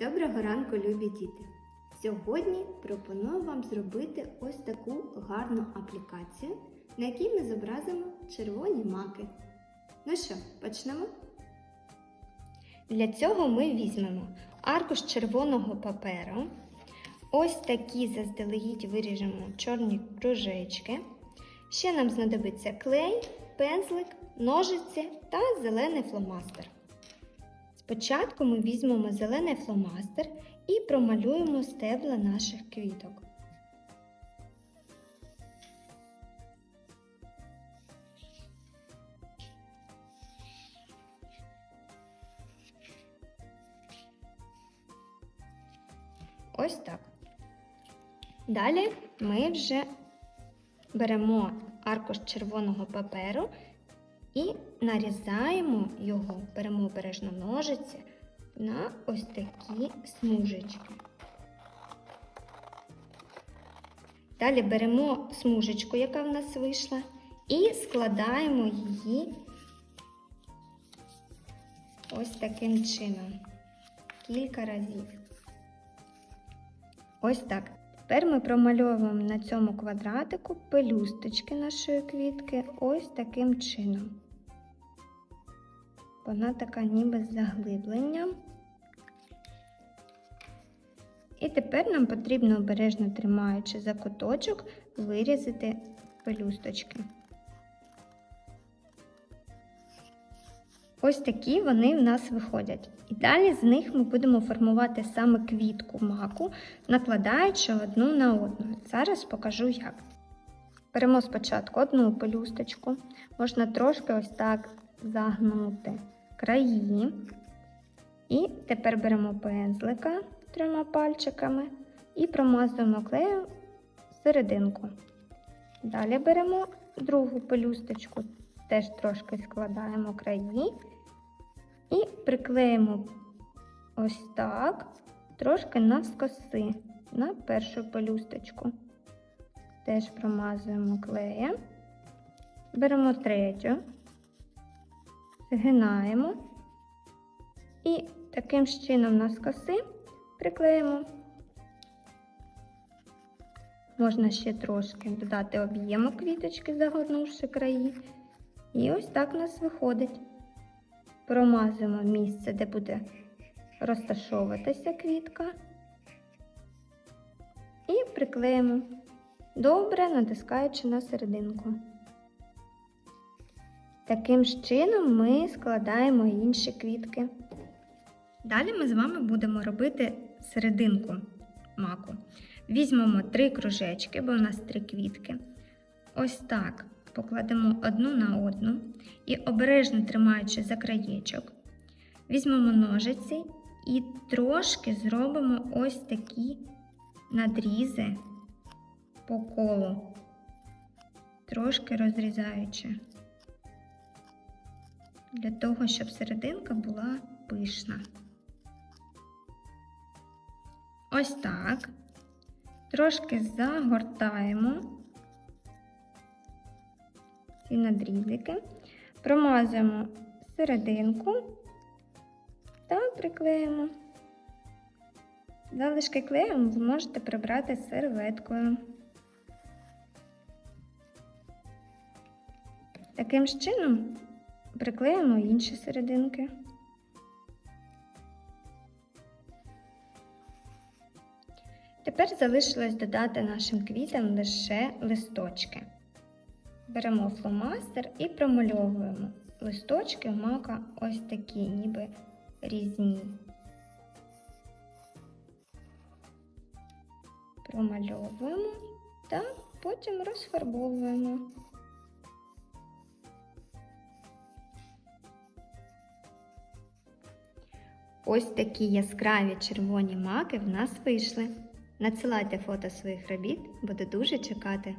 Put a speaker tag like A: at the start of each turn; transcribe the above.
A: Доброго ранку, любі діти! Сьогодні пропоную вам зробити ось таку гарну аплікацію, на якій ми зобразимо червоні маки. Ну що, почнемо? Для цього ми візьмемо аркуш червоного паперу. Ось такі заздалегідь виріжемо чорні кружечки. Ще нам знадобиться клей, пензлик, ножиці та зелений фломастер. Спочатку ми візьмемо зелений фломастер і промалюємо стебла наших квіток. Ось так. Далі ми вже беремо аркуш червоного паперу і нарізаємо його, беремо обережно ножиці на ось такі смужечки. Далі беремо смужечку, яка в нас вийшла, і складаємо її ось таким чином кілька разів. Ось так. Тепер ми промальовуємо на цьому квадратику пелюсточки нашої квітки ось таким чином. Вона така ніби з заглибленням. І тепер нам потрібно обережно тримаючи за куточок, вирізати пелюсточки. Ось такі вони в нас виходять. І далі з них ми будемо формувати саме квітку маку, накладаючи одну на одну. Зараз покажу як. Беремо спочатку одну пелюсточку, можна трошки ось так загнути краї. І тепер беремо пензлика трьома пальчиками і промазуємо клеєм серединку. Далі беремо другу пелюсточку, теж трошки складаємо краї і приклеїмо ось так, трошки навскоси на першу пелюсточку. Теж промазуємо клеєм. Беремо третю, згинаємо і таким ж чином навскоси приклеїмо. Можна ще трошки додати об'єму квіточки, загорнувши краї. І ось так у нас виходить. Промазуємо місце, де буде розташовуватися квітка. І приклеїмо, добре натискаючи на серединку. Таким ж чином ми складаємо інші квітки. Далі ми з вами будемо робити серединку маку. Візьмемо три кружечки, бо у нас три квітки. Ось так покладемо одну на одну і обережно тримаючи за краєчок, візьмемо ножиці і трошки зробимо ось такі надрізи по колу, трошки розрізаючи, для того, щоб серединка була пишна. Ось так. Трошки загортаємо ці надрізики, промазуємо серединку та приклеїмо. Залишки клею ви можете прибрати серветкою. Таким ж чином приклеїмо інші серединки. Тепер залишилось додати нашим квітам лише листочки. Беремо фломастер і промальовуємо листочки мака ось такі, ніби різні. Промальовуємо та потім розфарбовуємо. Ось такі яскраві червоні маки в нас вийшли. Надсилайте фото своїх робіт, буду дуже чекати.